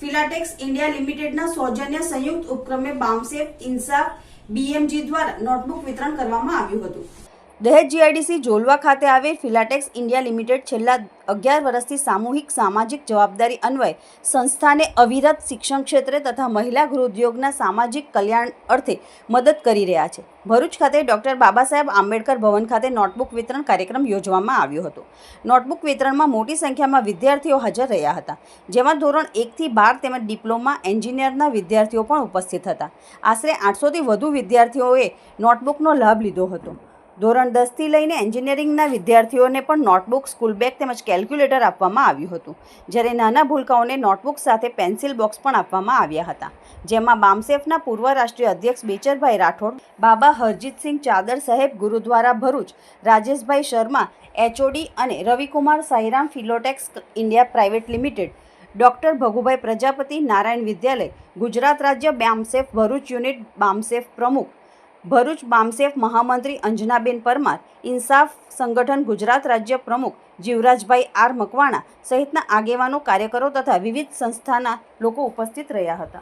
Filatex India લિમિટેડના સૌજન્ય સંયુક્ત ઉપક્રમે બામસેફ ઇન્સાફ, બીએમજી દ્વારા નોટબુક વિતરણ કરવામાં આવ્યું હતું. દહેજ જીઆઈડીસી જોલવા ખાતે આવેલ ફિલાટેક્સ ઇન્ડિયા લિમિટેડ છેલ્લા અગિયાર વર્ષથી સામૂહિક સામાજિક જવાબદારી અન્વયે સંસ્થાને અવિરત શિક્ષણ ક્ષેત્રે તથા મહિલા ગૃહોદ્યોગના સામાજિક કલ્યાણ અર્થે મદદ કરી રહ્યા છે. ભરૂચ ખાતે ડોક્ટર બાબા સાહેબ આંબેડકર ભવન ખાતે નોટબુક વિતરણ કાર્યક્રમ યોજવામાં આવ્યો હતો. નોટબુક વિતરણમાં મોટી સંખ્યામાં વિદ્યાર્થીઓ હાજર રહ્યા હતા, જેમાં ધોરણ એકથી બાર તેમજ ડિપ્લોમા એન્જિનિયરના વિદ્યાર્થીઓ પણ ઉપસ્થિત હતા. આશરે આઠસોથી વધુ વિદ્યાર્થીઓએ નોટબુકનો લાભ લીધો હતો. ધોરણ દસથી લઈને એન્જિનિયરિંગના વિદ્યાર્થીઓને પણ નોટબુક સ્કૂલ બેગ તેમજ કેલ્ક્યુલેટર આપવામાં આવ્યું હતું. જ્યારે નાના ભૂલકાઓને નોટબુક સાથે પેન્સિલ બોક્સ પણ આપવામાં આવ્યા હતા. જેમાં બામસેફના પૂર્વ રાષ્ટ્રીય અધ્યક્ષ બેચરભાઈ રાઠોડ, બાબા હરજીતસિંહ ચાદર સાહેબ, ગુરુદ્વારા ભરૂચ, રાજેશભાઈ શર્મા, એચઓડી અને Ravikumar Sairam Filotex India private limited, doctor Bhagubhai Prajapati, Narayan Vidyalaya, Gujarat રાજ્ય બામસેફ ભરૂચ યુનિટ બામસેફ પ્રમુખ ભરૂચ બામસેફ મહામંત્રી અંજનાબેન પરમાર ઇન્સાફ સંગઠન ગુજરાત રાજ્ય પ્રમુખ જીવરાજભાઈ આર મકવાણા સહિતના આગેવાનો કાર્યકરો તથા વિવિધ સંસ્થાના લોકો ઉપસ્થિત રહ્યા હતા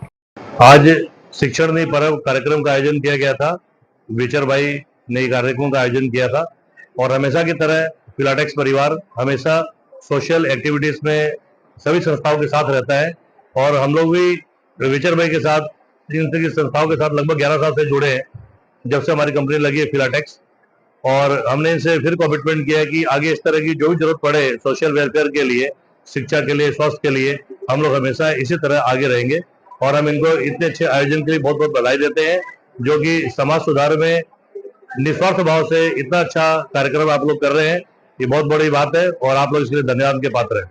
आज शिक्षण पर्व कार्यक्रम का आयोजन किया गया था विचर भाई ने ये कार्यक्रम का आयोजन किया था और हमेशा की तरह फिलाटेक्स परिवार हमेशा सोशल एक्टिविटीज में सभी संस्थाओं के साथ रहता है और हम लोग भी विचर भाई के साथ इन सभी संस्थाओं के साथ लगभग 11 साल से जुड़े हैं जब से हमारी कंपनी लगी है फिलाटेक्स और हमने इनसे फिर कमिटमेंट किया है कि आगे इस तरह की जो भी ज़रूरत पड़े सोशल वेलफेयर के लिए, शिक्षा के लिए, स्वास्थ्य के लिए, हम लोग हमेशा इसी तरह आगे रहेंगे। और हम इनको इतने अच्छे आयोजन के लिए बहुत बहुत बधाई देते हैं, जो कि समाज सुधार में निस्वार्थ भाव से इतना अच्छा कार्यक्रम आप लोग कर रहे हैं, ये बहुत बड़ी बात है, और आप लोग इसके लिए धन्यवाद के पात्र हैं।